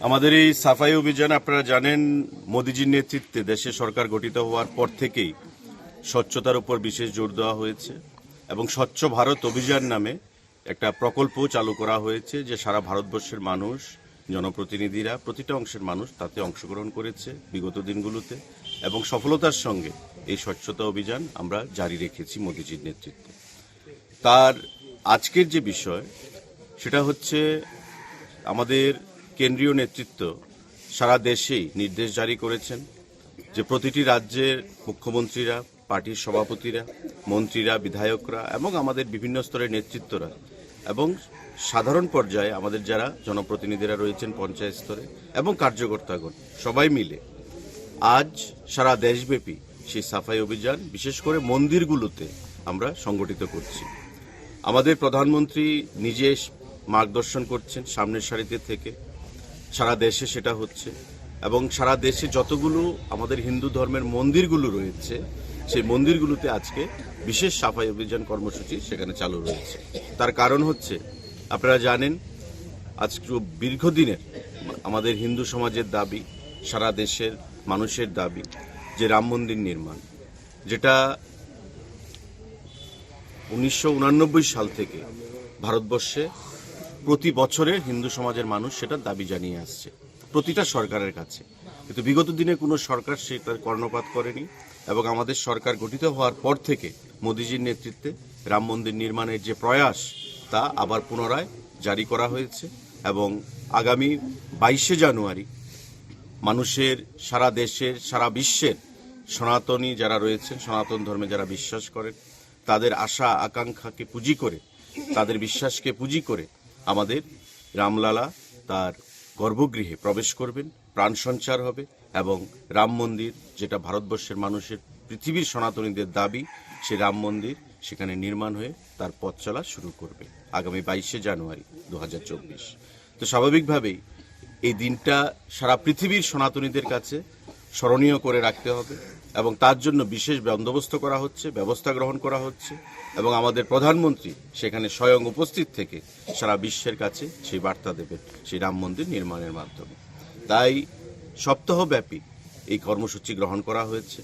আমাদের এই সাফাই অভিযান, আপনারা জানেন, মোদিজির নেতৃত্বে দেশে সরকার গঠিত হওয়ার পর থেকেই স্বচ্ছতার উপর বিশেষ জোর দেওয়া হয়েছে এবং স্বচ্ছ ভারত অভিযান নামে একটা প্রকল্প চালু করা হয়েছে যে সারা ভারতবর্ষের মানুষ, জনপ্রতিনিধিরা, প্রতিটা অংশের মানুষ তাতে অংশগ্রহণ করেছে বিগত দিনগুলোতে এবং সফলতার সঙ্গে এই স্বচ্ছতা অভিযান আমরা জারি রেখেছি মোদিজির নেতৃত্বে। তার আজকের যে বিষয়, সেটা হচ্ছে আমাদের কেন্দ্রীয় নেতৃত্ব সারা দেশেই নির্দেশ জারি করেছেন যে প্রতিটি রাজ্যের মুখ্যমন্ত্রীরা, পার্টির সভাপতিরা, মন্ত্রীরা, বিধায়করা এবং আমাদের বিভিন্ন স্তরের নেতৃত্বরা এবং সাধারণ পর্যায়ে আমাদের যারা জনপ্রতিনিধিরা রয়েছেন পঞ্চায়েত স্তরে এবং কার্যকর্তাগণ, সবাই মিলে আজ সারা দেশব্যাপী সেই সাফাই অভিযান, বিশেষ করে মন্দিরগুলোতে আমরা সংগঠিত করছি। আমাদের প্রধানমন্ত্রী নিজে মার্গদর্শন করছেন সামনের সারিতে থেকে। সারা দেশে সেটা হচ্ছে। এবং সারা দেশে যতগুলো আমাদের হিন্দু ধর্মের মন্দিরগুলো রয়েছে, সেই মন্দিরগুলোতে আজকে বিশেষ সাফাই অভিযান কর্মসূচি সেখানে চালু রয়েছে। তার কারণ হচ্ছে, আপনারা জানেন আজ দীর্ঘদিনের আমাদের হিন্দু সমাজের দাবি, সারা দেশের মানুষের দাবি যে রাম মন্দির নির্মাণ, যেটা উনিশশো সাল থেকে ভারতবর্ষে প্রতি বছরে হিন্দু সমাজের মানুষ সেটা দাবি জানিয়ে আসছে, প্রতিটা সরকারের কাছে। কিন্তু বিগত দিনে কোনো সরকার সেটার কর্ণপাত করেনি এবং আমাদের সরকার গঠিত হওয়ার পর থেকে মোদিজির নেতৃত্বে রাম মন্দির নির্মাণের যে প্রয়াস, তা আবার পুনরায় জারি করা হয়েছে এবং আগামী বাইশে জানুয়ারি মানুষের, সারা দেশের, সারা বিশ্বের সনাতনী যারা রয়েছেন, সনাতন ধর্মে যারা বিশ্বাস করেন, তাদের আশা, আকাঙ্ক্ষাকে পুঁজি করে, তাদের বিশ্বাসকে পুঁজি করে আমাদের রামলালা তার গর্ভগৃহে প্রবেশ করবেন, প্রাণ সঞ্চার হবে এবং রাম মন্দির, যেটা ভারতবর্ষের মানুষের পৃথিবীর সনাতনীদের দাবি, সে রাম মন্দির সেখানে নির্মাণ হয়ে তার পথ চলা শুরু করবে আগামী বাইশে জানুয়ারি দু হাজার চব্বিশ। তো স্বাভাবিকভাবেই এই দিনটা সারা পৃথিবীর সনাতনীদের কাছে স্মরণীয় করে রাখতে হবে। এবং তার জন্য বিশেষ বন্দোবস্ত করা হচ্ছে, ব্যবস্থা গ্রহণ করা হচ্ছে, এবং আমাদের প্রধানমন্ত্রী সেখানে স্বয়ং উপস্থিত থেকে সারা বিশ্বের কাছে সেই বার্তা দেবেন, সেই রাম মন্দির নির্মাণের মাধ্যমে। তাই সপ্তাহব্যাপী এই কর্মসূচি গ্রহণ করা হয়েছে।